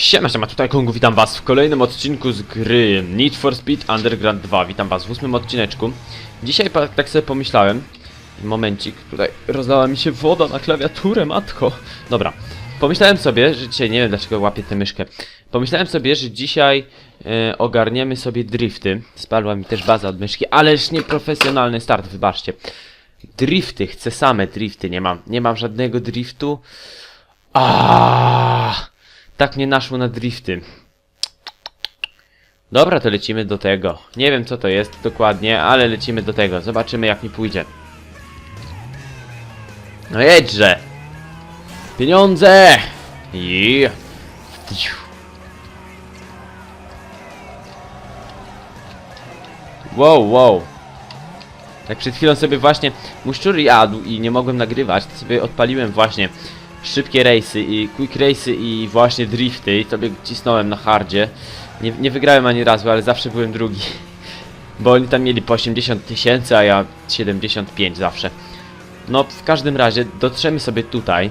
Siema, siema, tutaj Kongu, witam was w kolejnym odcinku z gry Need for Speed Underground 2 Witam was w ósmym odcineczku. Dzisiaj tak sobie pomyślałem Momencik, tutaj rozlała mi się woda na klawiaturę, matko. Dobra, pomyślałem sobie, że dzisiaj, nie wiem dlaczego łapię tę myszkę. Pomyślałem sobie, że dzisiaj e, ogarniemy sobie drifty. Spadła mi też baza od myszki, ależ nieprofesjonalny start, wybaczcie. Drifty, chcę same drifty, nie mam, nie mam żadnego driftu. Aaaa, tak mnie naszło na drifty. Dobra, to lecimy do tego. Nie wiem co to jest dokładnie, ale lecimy do tego. Zobaczymy jak mi pójdzie. No jedźże! Pieniądze! I... Wow, wow. Tak przed chwilą sobie właśnie mój szczur jadł i nie mogłem nagrywać, to sobie odpaliłem właśnie szybkie rejsy i quick rejsy i właśnie drifty i sobie cisnąłem na hardzie. Nie, nie wygrałem ani razu, ale zawsze byłem drugi. Bo oni tam mieli po 80 tysięcy, a ja 75 zawsze. No, w każdym razie dotrzemy sobie tutaj.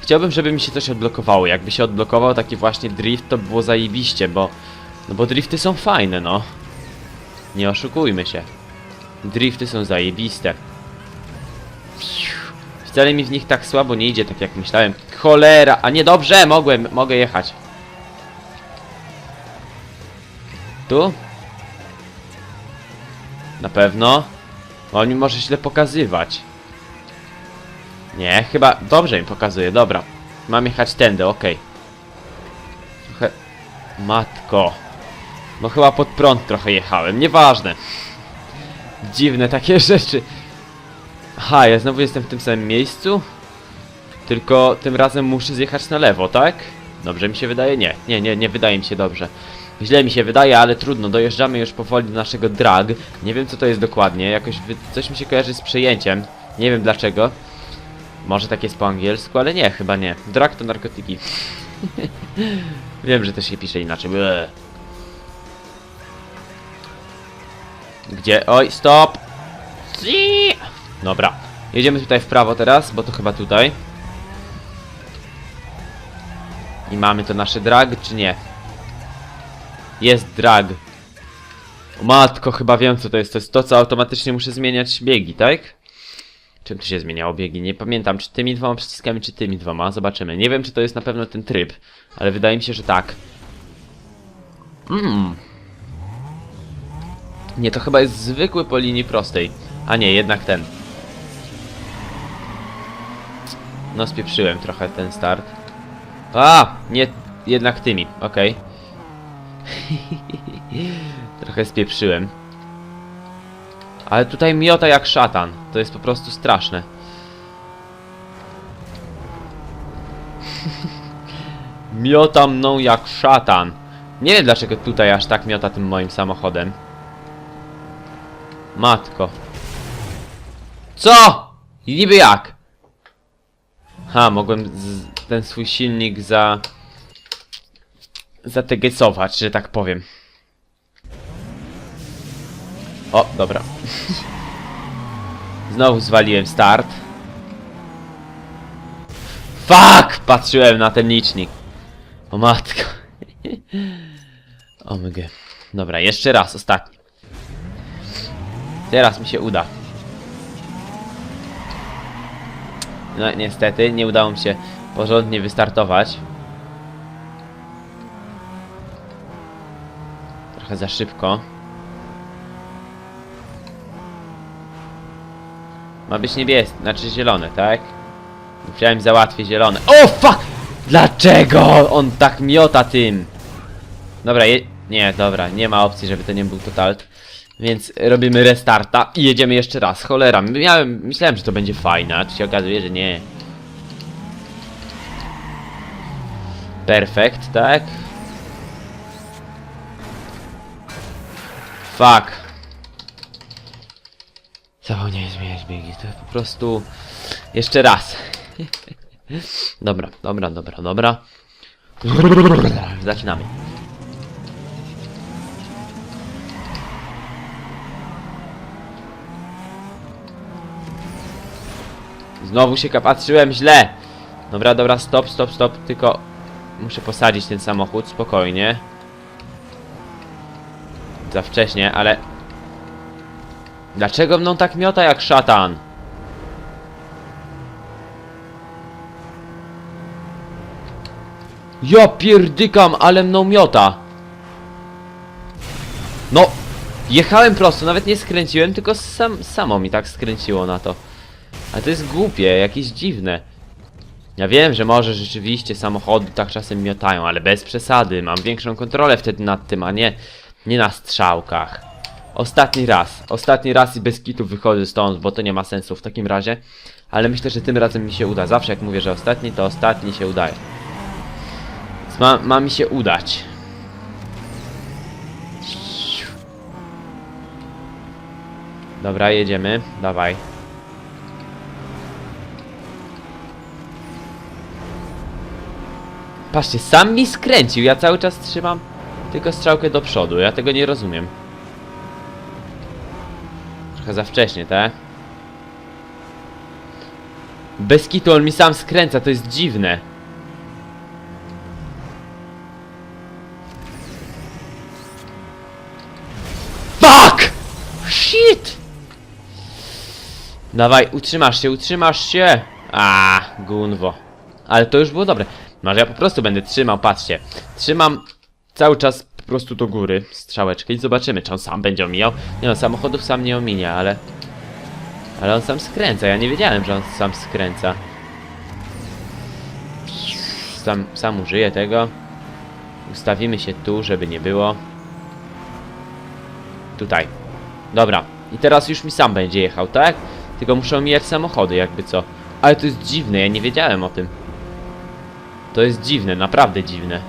Chciałbym, żeby mi się coś odblokowało. Jakby się odblokował taki właśnie drift, to by było zajebiście, bo... No bo drifty są fajne, no. Nie oszukujmy się. Drifty są zajebiste. Wcale mi w nich tak słabo nie idzie, tak jak myślałem. Cholera, a nie dobrze, mogłem, mogę jechać. Tu? Na pewno. On mi może źle pokazywać. Nie, chyba dobrze mi pokazuje, dobra. Mam jechać tędy, okej. Trochę... Matko. No chyba pod prąd trochę jechałem, nieważne. Dziwne takie rzeczy. Aha, ja znowu jestem w tym samym miejscu? Tylko tym razem muszę zjechać na lewo, tak? Dobrze mi się wydaje? Nie, nie, nie, nie wydaje mi się dobrze. Źle mi się wydaje, ale trudno, dojeżdżamy już powoli do naszego drag. Nie wiem co to jest dokładnie, jakoś coś mi się kojarzy z przejęciem. Nie wiem dlaczego. Może tak jest po angielsku, ale nie, chyba nie. Drag to narkotyki. wiem, że to się pisze inaczej. Ble. Gdzie? Oj, stop! Ci! Dobra. Jedziemy tutaj w prawo teraz, bo to chyba tutaj. I mamy to nasze drag, czy nie? Jest drag. Matko, chyba wiem co to jest. To jest to, co automatycznie muszę zmieniać biegi, tak? Czym to się zmieniało biegi? Nie pamiętam, czy tymi dwoma przyciskami, czy tymi dwoma. Zobaczymy. Nie wiem, czy to jest na pewno ten tryb, ale wydaje mi się, że tak. Mmm. Nie, to chyba jest zwykły po linii prostej. A nie, jednak ten. No, spieprzyłem trochę ten start. A, nie, jednak tymi, okej. trochę spieprzyłem. Ale tutaj miota jak szatan. To jest po prostu straszne. miota mną jak szatan. Nie wiem dlaczego tutaj aż tak miota tym moim samochodem. Matko. Co? Niby jak? Ha, mogłem ten swój silnik za... zategesować, że tak powiem. O, dobra. Znowu zwaliłem start. Fuck! Patrzyłem na ten licznik. O matko. Omg. Dobra, jeszcze raz, ostatni. Teraz mi się uda. No niestety, nie udało mi się porządnie wystartować. Trochę za szybko. Ma być niebieskie, znaczy zielone, tak? Musiałem załatwić zielone. O fuck! Dlaczego on tak miota tym? Dobra, je... nie, dobra, nie ma opcji, żeby to nie był totalt. Więc robimy restarta i jedziemy jeszcze raz. Cholera, miałem, myślałem, że to będzie fajne, a tu się okazuje, że nie. Perfekt, tak? Fuck. Zapomniałem zmieniać biegi, to po prostu... Jeszcze raz. dobra, dobra, dobra, dobra. Zaczynamy. Znowu się patrzyłem źle. Dobra, dobra, stop, stop, stop, tylko Muszę posadzić ten samochód spokojnie. Za wcześnie, ale... Dlaczego mną tak miota jak szatan? Ja pierdykam, ale mną miota. No, jechałem prosto, nawet nie skręciłem, tylko sam, samo mi tak skręciło na to. Ale to jest głupie, jakieś dziwne. Ja wiem, że może rzeczywiście samochody tak czasem miotają, ale bez przesady. Mam większą kontrolę wtedy nad tym, a nie, nie na strzałkach. Ostatni raz, ostatni raz i bez kitu wychodzę stąd, bo to nie ma sensu w takim razie. Ale myślę, że tym razem mi się uda. Zawsze jak mówię, że ostatni, to ostatni się udaje. Ma, ma mi się udać. Dobra, jedziemy. Dawaj. Patrzcie, sam mi skręcił. Ja cały czas trzymam tylko strzałkę do przodu. Ja tego nie rozumiem. Trochę za wcześnie, tak? Bez kitu on mi sam skręca, to jest dziwne. Fuck! Shit! Dawaj, utrzymasz się, utrzymasz się! A, gunwo. Ale to już było dobre. Może ja po prostu będę trzymał, patrzcie. Trzymam cały czas po prostu do góry strzałeczkę i zobaczymy, czy on sam będzie omijał. Nie no, samochodów sam nie ominie, ale... Ale on sam skręca, ja nie wiedziałem, że on sam skręca. Sam, sam użyję tego. Ustawimy się tu, żeby nie było. Tutaj. Dobra. I teraz już mi sam będzie jechał, tak? Tylko muszę omijać samochody, jakby co. Ale to jest dziwne, ja nie wiedziałem o tym. To jest dziwne, naprawdę dziwne.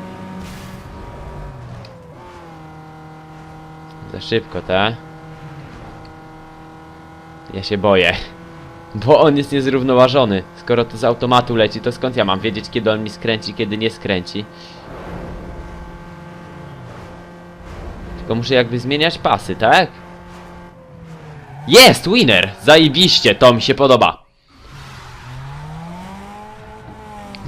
Za szybko, tak? Ja się boję. Bo on jest niezrównoważony. Skoro to z automatu leci, to skąd ja mam wiedzieć, kiedy on mi skręci, kiedy nie skręci? Tylko muszę jakby zmieniać pasy, tak? Jest! Winner! Zajebiście! To mi się podoba.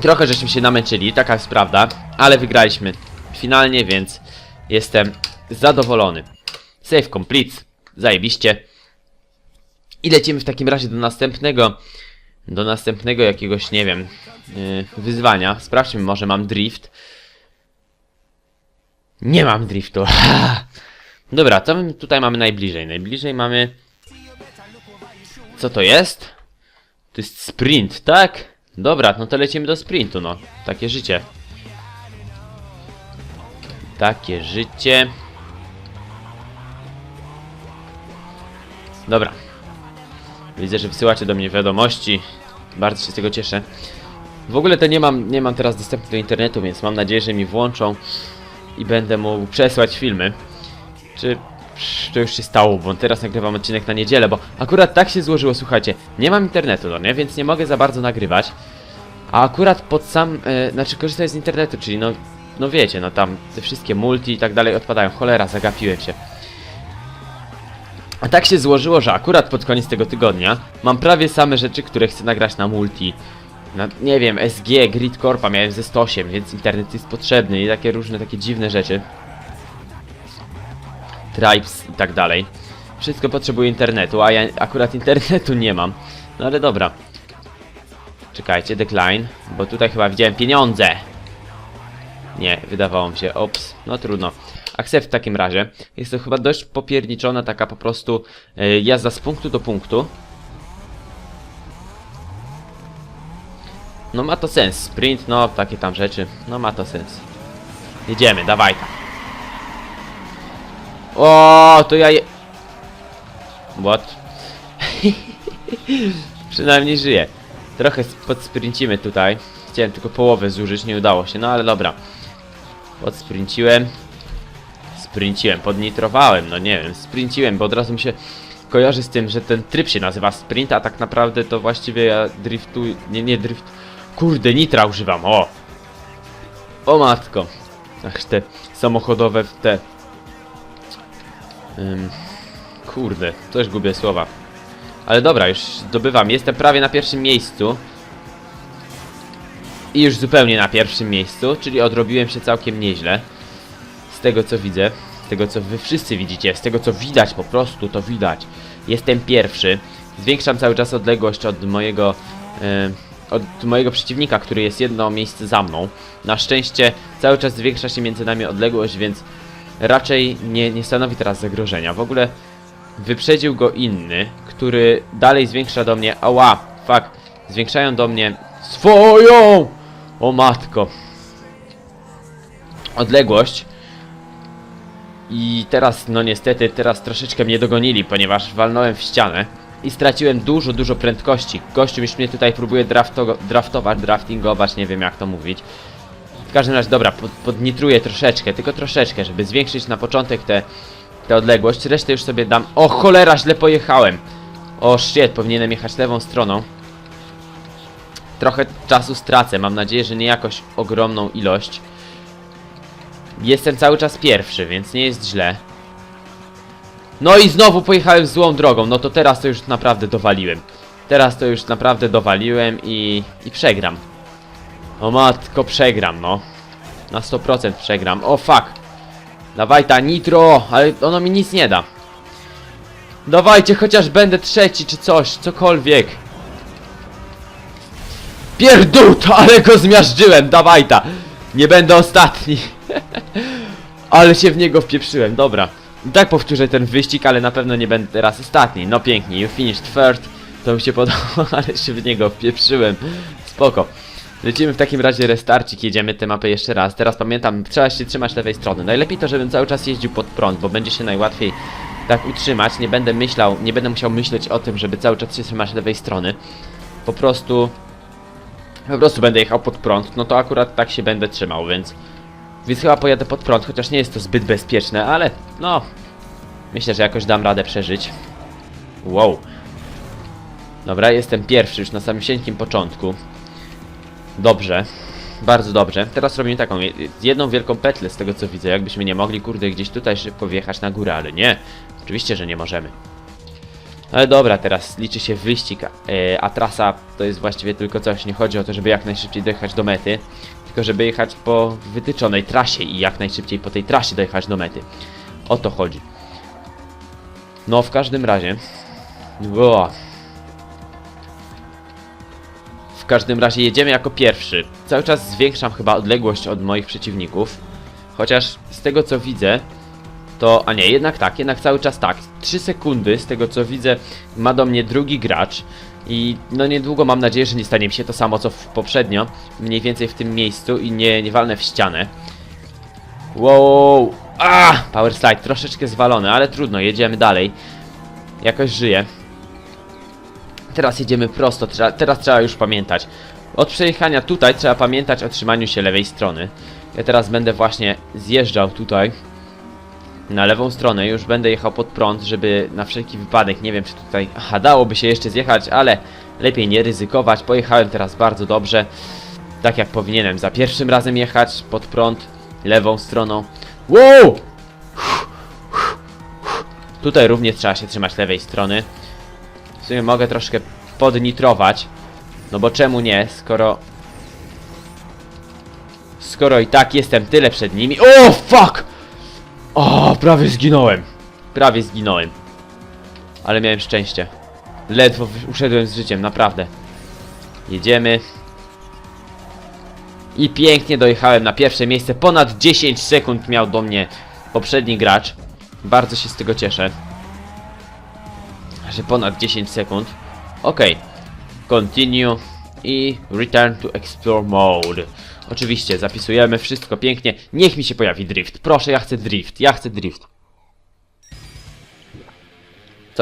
Trochę żeśmy się namęczyli, taka jest prawda, ale wygraliśmy finalnie, więc jestem zadowolony. Save complete, zajebiście. I lecimy w takim razie do następnego, do następnego jakiegoś, nie wiem, yy, wyzwania. Sprawdźmy, może mam drift. Nie mam driftu. Dobra, co my tutaj mamy najbliżej? Najbliżej mamy... Co to jest? To jest sprint, tak? Dobra, no to lecimy do sprintu, no. Takie życie. Takie życie. Dobra. Widzę, że wysyłacie do mnie wiadomości. Bardzo się z tego cieszę. W ogóle to nie mam, nie mam teraz dostępu do internetu, więc mam nadzieję, że mi włączą i będę mógł przesłać filmy. Czy to już się stało, bo teraz nagrywam odcinek na niedzielę, bo akurat tak się złożyło, słuchajcie, nie mam internetu, no nie, więc nie mogę za bardzo nagrywać. A akurat pod sam, e, znaczy korzystać z internetu, czyli no, no wiecie, no tam te wszystkie multi i tak dalej odpadają. Cholera, zagapiłem się. A tak się złożyło, że akurat pod koniec tego tygodnia mam prawie same rzeczy, które chcę nagrać na multi. Na, nie wiem, SG, Grid Corpa miałem ze 108, więc internet jest potrzebny i takie różne takie dziwne rzeczy. Tribes i tak dalej. Wszystko potrzebuje internetu, a ja akurat internetu nie mam. No ale dobra. Czekajcie, decline, bo tutaj chyba widziałem pieniądze. Nie, wydawało mi się, ops, no trudno. Accept w takim razie. Jest to chyba dość popierniczona taka po prostu e, jazda z punktu do punktu. No ma to sens. Sprint, no takie tam rzeczy. No ma to sens. Jedziemy, dawaj tam. O, to ja je... What? Przynajmniej żyję. Trochę podsprinцimy tutaj. Chciałem tylko połowę zużyć, nie udało się, no ale dobra. Podsprinciłem. Sprinciłem, podnitrowałem, no nie wiem, sprinciłem, bo od razu mi się kojarzy z tym, że ten tryb się nazywa sprint, a tak naprawdę to właściwie ja driftu... Nie, nie drift... Kurde, nitra używam, o! O matko. Ach, te samochodowe, te Ym, kurde, też gubię słowa. Ale dobra, już zdobywam. Jestem prawie na pierwszym miejscu. I już zupełnie na pierwszym miejscu, czyli odrobiłem się całkiem nieźle. Z tego co widzę, z tego co wy wszyscy widzicie, z tego co widać po prostu, to widać. Jestem pierwszy. Zwiększam cały czas odległość od mojego... e, od mojego przeciwnika, który jest jedno miejsce za mną. Na szczęście cały czas zwiększa się między nami odległość, więc raczej nie, nie stanowi teraz zagrożenia. W ogóle wyprzedził go inny, który dalej zwiększa do mnie... Ała, fuck. Zwiększają do mnie swoją! O matko. Odległość. I teraz, no niestety, teraz troszeczkę mnie dogonili, ponieważ walnąłem w ścianę i straciłem dużo, dużo prędkości. Gościu już mnie tutaj próbuje drafto draftować, draftingować, nie wiem jak to mówić. W każdym razie, dobra, pod, podnitruję troszeczkę, tylko troszeczkę, żeby zwiększyć na początek tę tę odległość. Resztę już sobie dam... O cholera, źle pojechałem! O shit, powinienem jechać lewą stroną. Trochę czasu stracę, mam nadzieję, że nie jakoś ogromną ilość. Jestem cały czas pierwszy, więc nie jest źle. No i znowu pojechałem złą drogą, no to teraz to już naprawdę dowaliłem. Teraz to już naprawdę dowaliłem i, i przegram. O matko, przegram, no. Na 100% przegram. O fuck. Dawaj ta nitro, ale ono mi nic nie da. Dawajcie, chociaż będę trzeci czy coś, cokolwiek. Pierdut, ale go zmiażdżyłem, dawaj ta. Nie będę ostatni. ale się w niego wpieprzyłem, dobra. I tak powtórzę ten wyścig, ale na pewno nie będę teraz ostatni. No pięknie, you finished third. To mi się podobało, ale się w niego wpieprzyłem. Spoko. Lecimy w takim razie restarcik, jedziemy tę mapę jeszcze raz. Teraz pamiętam, trzeba się trzymać lewej strony. Najlepiej to, żebym cały czas jeździł pod prąd, bo będzie się najłatwiej tak utrzymać. Nie będę myślał, nie będę musiał myśleć o tym, żeby cały czas się trzymać lewej strony. Po prostu... Po prostu będę jechał pod prąd, no to akurat tak się będę trzymał, więc... Więc chyba pojadę pod prąd, chociaż nie jest to zbyt bezpieczne, ale no... Myślę, że jakoś dam radę przeżyć. Wow. Dobra, jestem pierwszy już na samym początku. Dobrze. Bardzo dobrze. Teraz robimy taką je- jedną wielką petlę z tego co widzę. Jakbyśmy nie mogli, kurde, gdzieś tutaj szybko wjechać na górę, ale nie. Oczywiście, że nie możemy. Ale dobra, teraz liczy się wyścig, e, a trasa to jest właściwie tylko coś. Nie chodzi o to, żeby jak najszybciej dojechać do mety, tylko żeby jechać po wytyczonej trasie i jak najszybciej po tej trasie dojechać do mety. O to chodzi. No, w każdym razie... Ua. Każdym razie jedziemy jako pierwszy. Cały czas zwiększam chyba odległość od moich przeciwników. Chociaż z tego co widzę, to... A nie, jednak tak, jednak cały czas tak. 3 sekundy z tego co widzę ma do mnie drugi gracz. I no niedługo mam nadzieję, że nie stanie mi się to samo co poprzednio. Mniej więcej w tym miejscu i nie, nie walnę w ścianę. Wow! A! Power slide troszeczkę zwalony, ale trudno, jedziemy dalej. Jakoś żyję. Teraz jedziemy prosto, teraz trzeba już pamiętać. Od przejechania tutaj trzeba pamiętać o trzymaniu się lewej strony. Ja teraz będę właśnie zjeżdżał tutaj. Na lewą stronę, już będę jechał pod prąd, żeby na wszelki wypadek, nie wiem czy tutaj... Aha, dałoby się jeszcze zjechać, ale lepiej nie ryzykować. Pojechałem teraz bardzo dobrze. Tak jak powinienem, za pierwszym razem jechać pod prąd, lewą stroną. Wow! Tutaj również trzeba się trzymać lewej strony. W sumie mogę troszkę podnitrować. No bo czemu nie, skoro... Skoro i tak jestem tyle przed nimi... O, fuck! O, prawie zginąłem. Prawie zginąłem. Ale miałem szczęście. Ledwo uszedłem z życiem, naprawdę. Jedziemy. I pięknie dojechałem na pierwsze miejsce. Ponad 10 sekund miał do mnie poprzedni gracz. Bardzo się z tego cieszę. Że ponad 10 sekund. Ok. Continue. I return to explore mode. Oczywiście, zapisujemy wszystko pięknie. Niech mi się pojawi drift. Proszę, ja chcę drift. Ja chcę drift.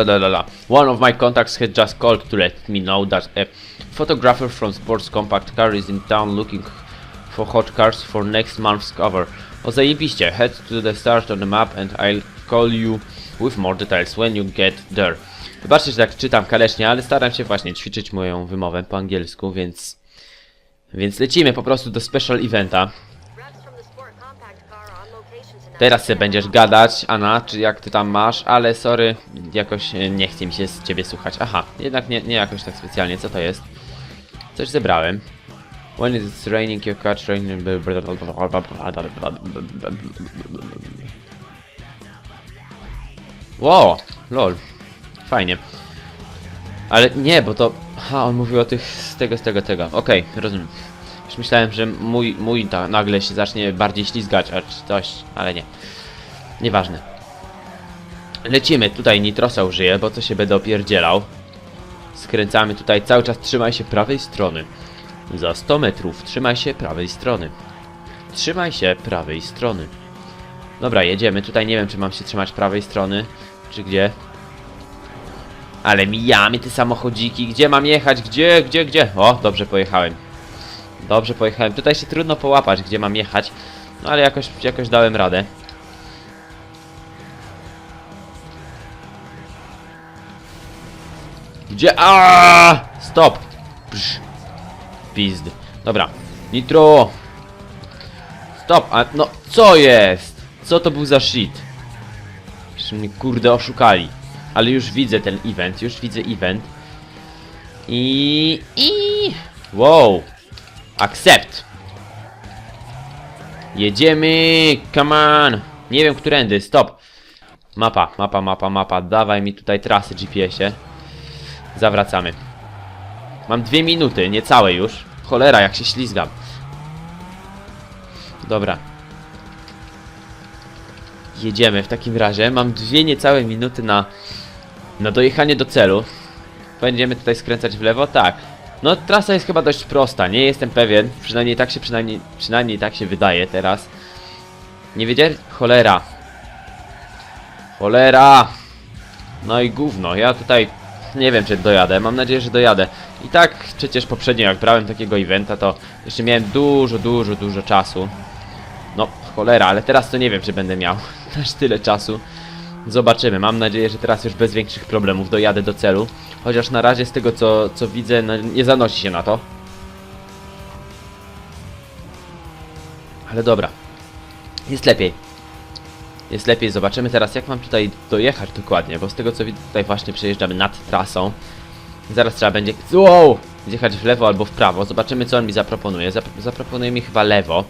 La. One of my contacts had just called to let me know that a photographer from Sports Compact Car is in town looking for hot cars for next month's cover. O zajebiście, head to the start on the map and I'll call you with more details when you get there. Wybaczcie, że tak czytam kalecznie, ale staram się właśnie ćwiczyć moją wymowę po angielsku, więc... Więc lecimy po prostu do special eventa. Teraz się będziesz gadać, Anna, czy jak ty tam masz, ale sorry, jakoś e, nie chce mi się z ciebie słuchać. Aha, jednak nie, nie jakoś tak specjalnie, co to jest? Coś zebrałem. When it's raining, you catch rain. Wow, lol. Fajnie. Ale nie, bo to... Ha, on mówił o tych z tego, z tego, tego. Okej, rozumiem. Już myślałem, że mój, mój ta, nagle się zacznie bardziej ślizgać, a czy coś, ale nie. Nieważne. Lecimy, tutaj Nitrosa użyję, bo co się będę opierdzielał. Skręcamy tutaj, cały czas trzymaj się prawej strony. Za 100 metrów trzymaj się prawej strony. Trzymaj się prawej strony. Dobra, jedziemy. Tutaj nie wiem, czy mam się trzymać prawej strony, czy gdzie. Ale mijamy te samochodziki. Gdzie mam jechać? Gdzie, gdzie, gdzie? O, dobrze pojechałem. Dobrze pojechałem. Tutaj się trudno połapać, gdzie mam jechać. No ale jakoś, jakoś dałem radę. Gdzie? A! Stop! Psz. Pizd. Dobra. Nitro! Stop! A no, co jest? Co to był za shit? Przecież mnie kurde oszukali. Ale już widzę ten event, już widzę event. I... I... Wow! Accept! Jedziemy! Come on! Nie wiem, którędy, stop! Mapa, mapa, mapa, mapa. Dawaj mi tutaj trasy GPS-ie. Zawracamy. Mam dwie minuty, niecałe już. Cholera, jak się ślizgam. Dobra. Jedziemy w takim razie. Mam dwie niecałe minuty na, na dojechanie do celu. Będziemy tutaj skręcać w lewo? Tak. No trasa jest chyba dość prosta, nie jestem pewien. Przynajmniej tak się, przynajmniej, przynajmniej tak się wydaje teraz. Nie wiedzieli? Cholera. Cholera. No i gówno, ja tutaj nie wiem czy dojadę, mam nadzieję, że dojadę. I tak przecież poprzednio jak brałem takiego eventa, to jeszcze miałem dużo, dużo, dużo czasu. No, cholera, ale teraz to nie wiem, czy będę miał aż tyle czasu. Zobaczymy, mam nadzieję, że teraz już bez większych problemów dojadę do celu. Chociaż na razie z tego co, co widzę, no, nie zanosi się na to. Ale dobra. Jest lepiej. Jest lepiej, zobaczymy teraz jak mam tutaj dojechać dokładnie, bo z tego co widzę tutaj właśnie przejeżdżamy nad trasą. Zaraz trzeba będzie... Wow! Zjechać w lewo albo w prawo, zobaczymy co on mi zaproponuje. Zap zaproponuje mi chyba lewo.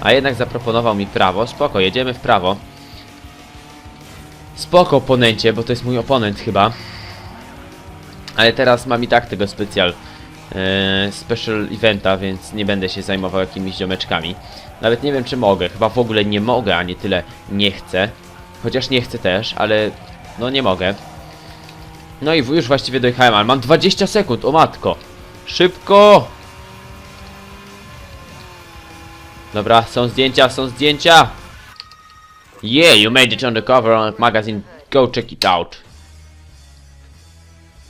A jednak zaproponował mi prawo. Spoko, jedziemy w prawo. Spoko oponencie, bo to jest mój oponent chyba. Ale teraz mam i tak tego specjal e, special eventa, więc nie będę się zajmował jakimiś ziomeczkami. Nawet nie wiem czy mogę, chyba w ogóle nie mogę, a nie tyle nie chcę. Chociaż nie chcę też, ale no nie mogę. No i już właściwie dojechałem, ale mam 20 sekund, o matko. Szybko! Dobra, są zdjęcia, są zdjęcia! Yeah, you made it on the cover the magazine. Go check it out.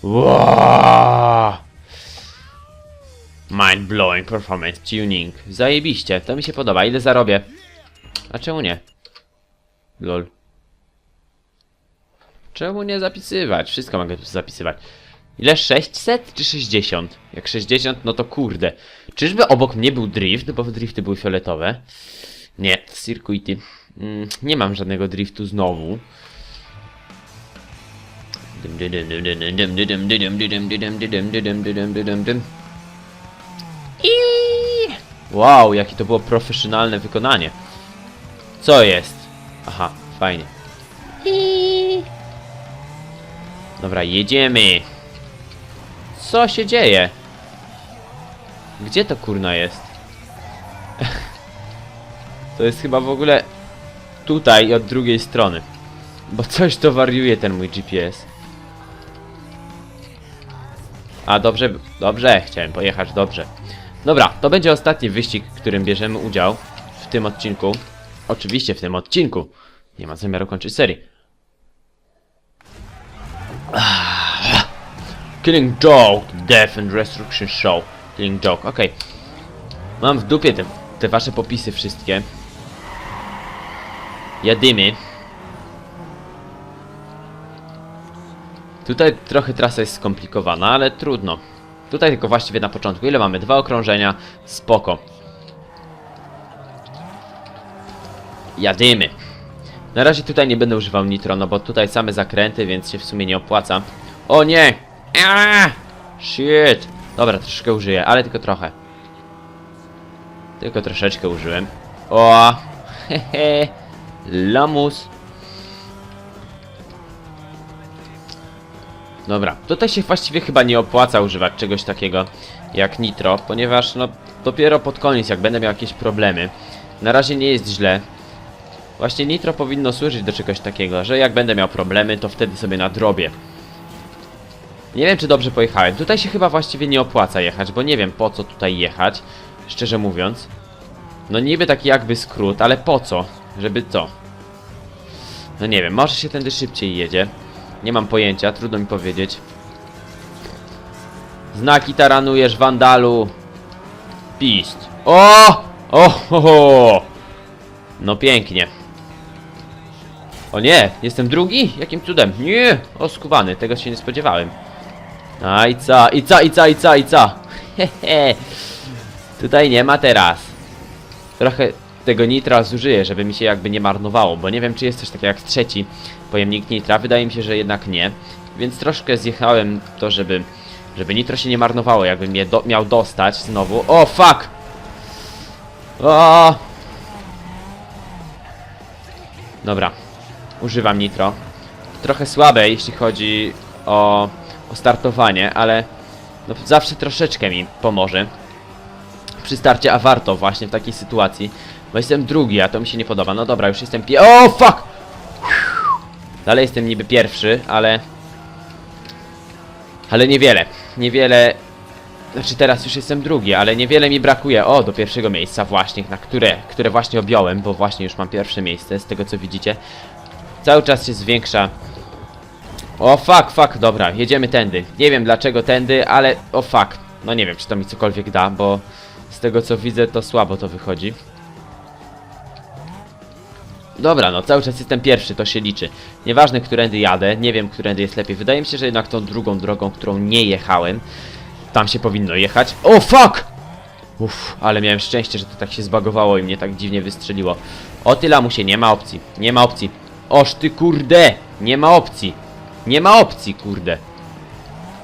Wow. Mind blowing performance tuning. Zajebiście, to mi się podoba. Ile zarobię? A czemu nie? Lol. Czemu nie zapisywać? Wszystko mogę tu zapisywać. Ile? 600 czy 60? Jak 60, no to kurde. Czyżby obok mnie był drift? Bo drifty były fioletowe. Nie, circuity. Mm, nie mam żadnego driftu znowu. I Wow, jakie to było profesjonalne wykonanie. Co jest? Aha, fajnie. I Dobra, jedziemy. Co się dzieje? Gdzie to kurna jest? to jest chyba w ogóle tutaj i od drugiej strony. Bo coś to wariuje ten mój GPS. A dobrze, dobrze, chciałem pojechać dobrze. Dobra, to będzie ostatni wyścig, w którym bierzemy udział w tym odcinku. Oczywiście w tym odcinku. Nie ma zamiaru kończyć serii. Ah. Killing Joke, Death and Destruction Show. Killing Joke, okej. Mam w dupie te, te wasze popisy wszystkie. Jadymy. Tutaj trochę trasa jest skomplikowana, ale trudno. Tutaj tylko właściwie na początku. Ile mamy? Dwa okrążenia. Spoko. Jadymy. Na razie tutaj nie będę używał nitro, no bo tutaj same zakręty, więc się w sumie nie opłaca. O nie! Aaaa! Shit! Dobra, troszkę użyję, ale tylko trochę. Tylko troszeczkę użyłem. O! Hehe! Lamus! Dobra, tutaj się właściwie chyba nie opłaca używać czegoś takiego jak nitro, ponieważ no dopiero pod koniec jak będę miał jakieś problemy. Na razie nie jest źle. Właśnie nitro powinno służyć do czegoś takiego, że jak będę miał problemy, to wtedy sobie nadrobię. Nie wiem, czy dobrze pojechałem. Tutaj się chyba właściwie nie opłaca jechać, bo nie wiem po co tutaj jechać, szczerze mówiąc. No niby taki jakby skrót, ale po co? Żeby co? No nie wiem, może się tędy szybciej jedzie. Nie mam pojęcia, trudno mi powiedzieć. Znaki taranujesz, wandalu. Pist. O! O! Ho, ho. No pięknie. O nie, jestem drugi? Jakim cudem? Nie! O, tego się nie spodziewałem. A i co, i co, i co, i co, i co? Hehe. Tutaj nie ma teraz. Trochę tego nitra zużyję, żeby mi się jakby nie marnowało, bo nie wiem, czy jest coś takiego jak trzeci pojemnik nitra. Wydaje mi się, że jednak nie. Więc troszkę zjechałem to, żeby, żeby nitro się nie marnowało, jakbym je do, miał dostać znowu. O, fuck! O! Dobra, używam nitro. Trochę słabe, jeśli chodzi o, o startowanie, ale no, zawsze troszeczkę mi pomoże. Przy starcie, a warto właśnie w takiej sytuacji. Bo jestem drugi, a to mi się nie podoba. No dobra, już jestem pie... O, fuck! Dalej jestem niby pierwszy, ale... Ale niewiele. Niewiele... Znaczy teraz już jestem drugi, ale niewiele mi brakuje. O, do pierwszego miejsca właśnie, na które, które właśnie objąłem, bo właśnie już mam pierwsze miejsce, z tego co widzicie. Cały czas się zwiększa. O, fuck, fuck, dobra, jedziemy tędy. Nie wiem dlaczego tędy, ale... O, fuck. No nie wiem, czy to mi cokolwiek da, bo... Z tego co widzę, to słabo to wychodzi. Dobra, no cały czas jestem pierwszy, to się liczy. Nieważne, którędy jadę, nie wiem, którędy jest lepiej. Wydaje mi się, że jednak tą drugą drogą, którą nie jechałem, tam się powinno jechać. O, fuck! Uff, ale miałem szczęście, że to tak się zbagowało i mnie tak dziwnie wystrzeliło. O, tyle mu się, nie ma opcji. Nie ma opcji. Oż ty kurde! Nie ma opcji. Nie ma opcji, kurde.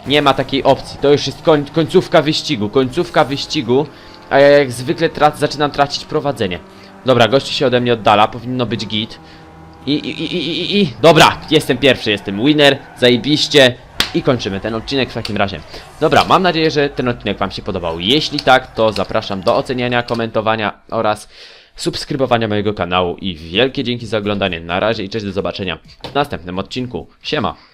Nie ma takiej opcji. To już jest koń, końcówka wyścigu. Końcówka wyścigu. A ja jak zwykle trac, zaczynam tracić prowadzenie. Dobra, gościu się ode mnie oddala. Powinno być git. I, i, i, i, i. Dobra, jestem pierwszy, jestem winner. Zajebiście. I kończymy ten odcinek w takim razie. Dobra, mam nadzieję, że ten odcinek Wam się podobał. Jeśli tak, to zapraszam do oceniania, komentowania oraz subskrybowania mojego kanału. I wielkie dzięki za oglądanie. Na razie i cześć, do zobaczenia w następnym odcinku. Siema!